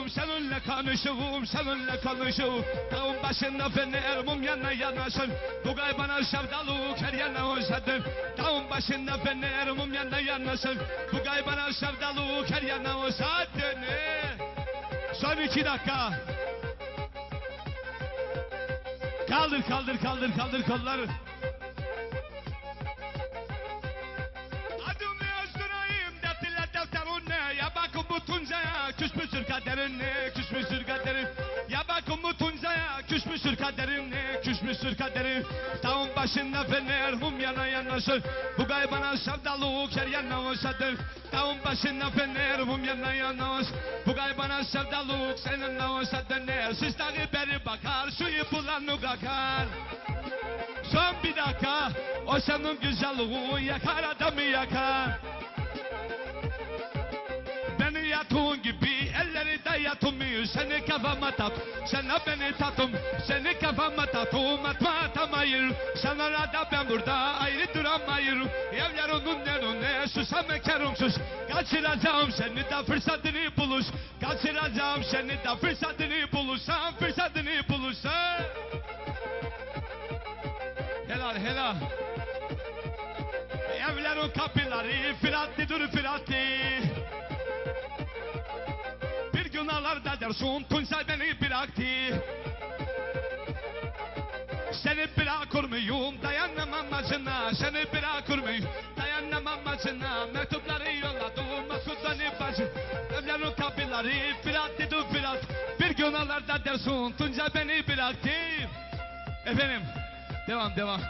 konuşurum seninle konuşurum seninle konuşurum Dağın başında fener mum yana yanaşır Bu gaybana sevdalık her yana özledim. Dağın başında fener mum yana yanaşır Bu gaybana sevdalık her yana özledim. Son iki dakika. Kaldır kaldır kaldır kaldır kolları Küsmüştür kaderin Dağın başında fener mum yana yanaşır. Bu gaybana sevdalık her yana olsadır Dağın başında fener mum yana yanaş. Bu gaybana sevdalık seninle olsa döner Siz dağı beri bakar şu yıpılan kakar. Son bir dakika O senin güzelliğin yakar adamı yakar Seni kafama tap Sana beni tatım Seni kafama tatım Atma atamayır. Sen arada ben burada ayrı duramayırım. Evlerinin önüne susam ekerim sus. Kaçıracağım seni de fırsatını buluş. Kaçıracağım seni de fırsatını bulursan Fırsatını bulursan Helal helal. Evlerin kapıları firatli dur firatli. Bir gün ağlarda dersun Tuncay beni bıraktı. Seni bırakır mıyım dayanamam acına Seni bırakır mıyım dayanamam acına Mektupları yolladım Mesut'tan bacı Evlerin kapıları firatli dur firat Bir gün ağlarda dersun Tuncay beni bıraktı. Efendim devam devam.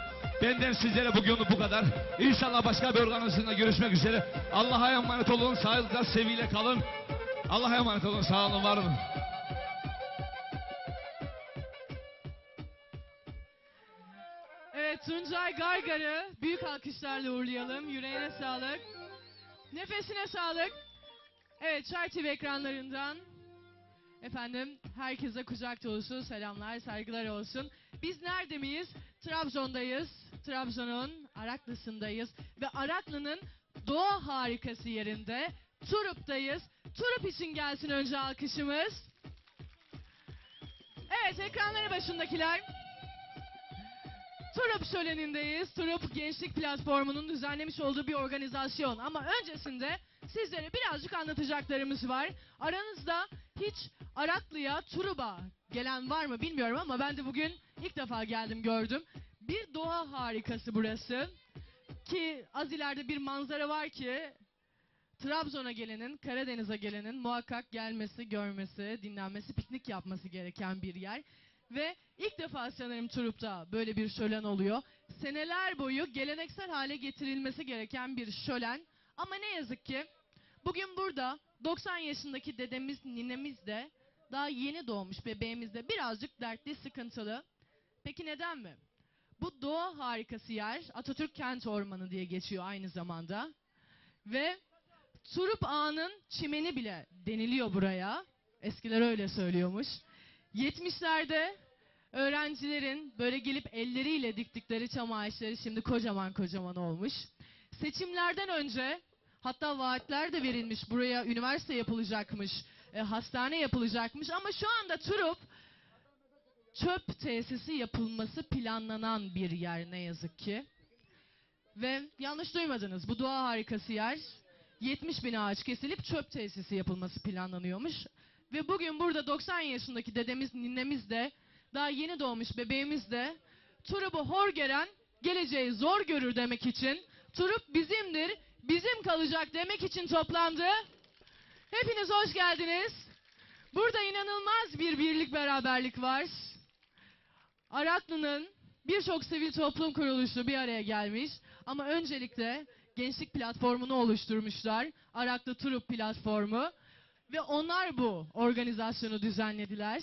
Benden sizlere bugün bu kadar. İnşallah başka bir organizasyonda görüşmek üzere. Allah'a emanet olun. Sağlıkla seviyle kalın. Allah'a emanet olun. Sağ olun var olun. Evet Tuncay Gargar'ı büyük alkışlarla uğurlayalım. Yüreğine sağlık. Nefesine sağlık. Evet Çay TV ekranlarından efendim herkese kucak dolusu selamlar, saygılar olsun. Biz nerede miyiz? Trabzon'dayız. Trabzon'un Araklısı'ndayız ve Araklı'nın doğa harikası yerinde Turup'tayız. Turup için gelsin önce alkışımız. Evet ekranları başındakiler. Turup şölenindeyiz. Turup Gençlik Platformu'nun düzenlemiş olduğu bir organizasyon. Ama öncesinde sizlere birazcık anlatacaklarımız var. Aranızda hiç Araklı'ya Turup'a gelen var mı bilmiyorum ama ben de bugün ilk defa geldim gördüm. Bir doğa harikası burası. Ki az ileride bir manzara var ki Trabzon'a gelenin, Karadeniz'e gelenin muhakkak gelmesi, görmesi, dinlenmesi, piknik yapması gereken bir yer. Ve ilk defa sanırım Turup'ta böyle bir şölen oluyor. Seneler boyu geleneksel hale getirilmesi gereken bir şölen. Ama ne yazık ki bugün burada 90 yaşındaki dedemiz, ninemiz de daha yeni doğmuş bebeğimiz de birazcık dertli, sıkıntılı. Peki neden mi? Bu doğa harikası yer Atatürk Kent Ormanı diye geçiyor aynı zamanda. Ve Turup Ağa'nın çimeni bile deniliyor buraya. Eskiler öyle söylüyormuş. 70'lerde öğrencilerin böyle gelip elleriyle diktikleri çam ağaçları şimdi kocaman kocaman olmuş. Seçimlerden önce hatta vaatler de verilmiş buraya üniversite yapılacakmış, e, hastane yapılacakmış ama şu anda Turup çöp tesisi yapılması planlanan bir yer ne yazık ki. Ve yanlış duymadınız bu doğa harikası yer 70 bin ağaç kesilip çöp tesisi yapılması planlanıyormuş. Ve bugün burada 90 yaşındaki dedemiz, ninemiz de, daha yeni doğmuş bebeğimiz de Turup'u hor gören geleceği zor görür demek için, Turup bizimdir, bizim kalacak demek için toplandı. Hepiniz hoş geldiniz. Burada inanılmaz bir birlik beraberlik var. Araklı'nın birçok sivil toplum kuruluşu bir araya gelmiş. Ama öncelikle gençlik platformunu oluşturmuşlar. Araklı Turup platformu. Ve onlar bu organizasyonu düzenlediler.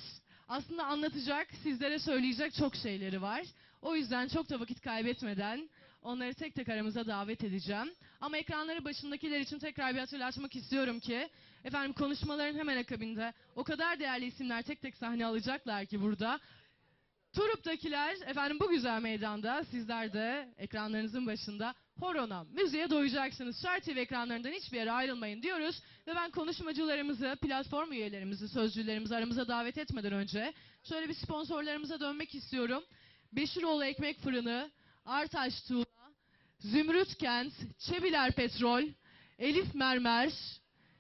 Aslında anlatacak, sizlere söyleyecek çok şeyleri var. O yüzden çok da vakit kaybetmeden onları tek tek aramıza davet edeceğim. Ama ekranları başındakiler için tekrar bir hatırlatmak istiyorum ki efendim konuşmaların hemen akabinde o kadar değerli isimler tek tek sahne alacaklar ki burada. Turup'takiler efendim bu güzel meydanda sizler de ekranlarınızın başında horona, müziğe doyacaksınız. Star TV ekranlarından hiçbir yere ayrılmayın diyoruz. Ve ben konuşmacılarımızı, platform üyelerimizi, sözcülerimizi aramıza davet etmeden önce şöyle bir sponsorlarımıza dönmek istiyorum. Beşiroğlu Ekmek Fırını, Artaş Tuğla, Zümrüt Kent, Çebiler Petrol, Elif Mermer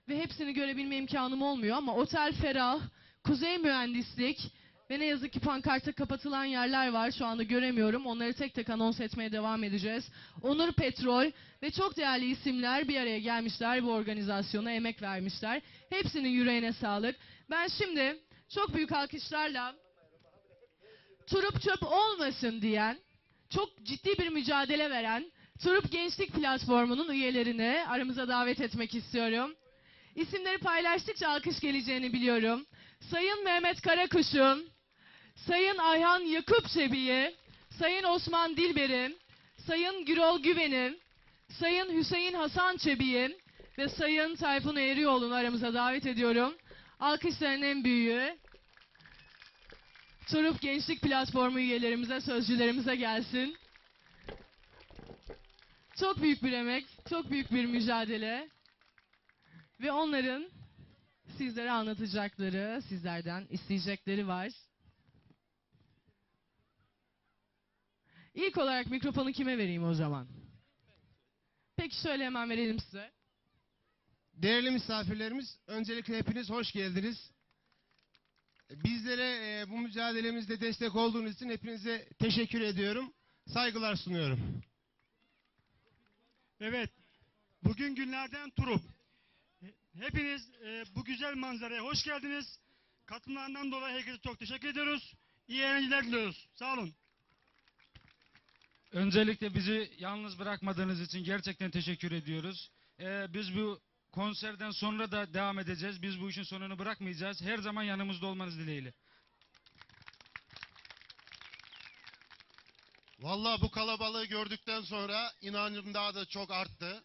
ve hepsini görebilme imkanım olmuyor ama Otel Ferah, Kuzey Mühendislik ve ne yazık ki pankartta kapatılan yerler var. Şu anda göremiyorum. Onları tek tek anons etmeye devam edeceğiz. Onur Petrol ve çok değerli isimler bir araya gelmişler bu organizasyona emek vermişler. Hepsinin yüreğine sağlık. Ben şimdi çok büyük alkışlarla turup çöp olmasın diyen, çok ciddi bir mücadele veren Turup Gençlik Platformu'nun üyelerini aramıza davet etmek istiyorum. İsimleri paylaştıkça alkış geleceğini biliyorum. Sayın Mehmet Karakuş'un, Sayın Ayhan Yakup Çebi'yi, Sayın Osman Dilber'i, Sayın Gürol Güven'i, Sayın Hüseyin Hasan Çebi'yi ve Sayın Tayfun Eğrioğlu'nu aramıza davet ediyorum. Alkışların en büyüğü Turup Gençlik Platformu üyelerimize, sözcülerimize gelsin. Çok büyük bir emek, çok büyük bir mücadele. Ve onların sizlere anlatacakları, sizlerden isteyecekleri var. İlk olarak mikrofonu kime vereyim o zaman? Peki şöyle hemen verelim size. Değerli misafirlerimiz, öncelikle hepiniz hoş geldiniz. Bizlere e, bu mücadelemizde destek olduğunuz için hepinize teşekkür ediyorum. Saygılar sunuyorum. Evet, bugün günlerden Turup. Hepiniz e, bu güzel manzaraya hoş geldiniz. Katılımlarından dolayı herkese çok teşekkür ediyoruz. İyi eğlenceler diliyoruz. Sağ olun. Öncelikle bizi yalnız bırakmadığınız için gerçekten teşekkür ediyoruz. Ee, biz bu konserden sonra da devam edeceğiz. Biz bu işin sonunu bırakmayacağız. Her zaman yanımızda olmanız dileğiyle. Vallahi bu kalabalığı gördükten sonra inancım daha da çok arttı.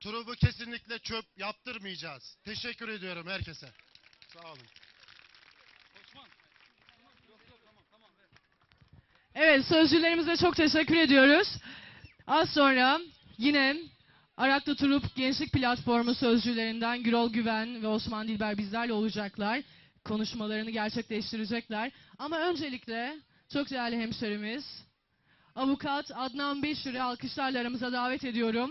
Turubu kesinlikle çöp yaptırmayacağız. Teşekkür ediyorum herkese. Sağ olun. Evet, sözcülerimize çok teşekkür ediyoruz. Az sonra yine Araklı Turup Gençlik Platformu sözcülerinden Gürol Güven ve Osman Dilber bizlerle olacaklar. Konuşmalarını gerçekleştirecekler. Ama öncelikle çok değerli hemşerimiz Avukat Adnan Beşir'i alkışlarla aramıza davet ediyorum.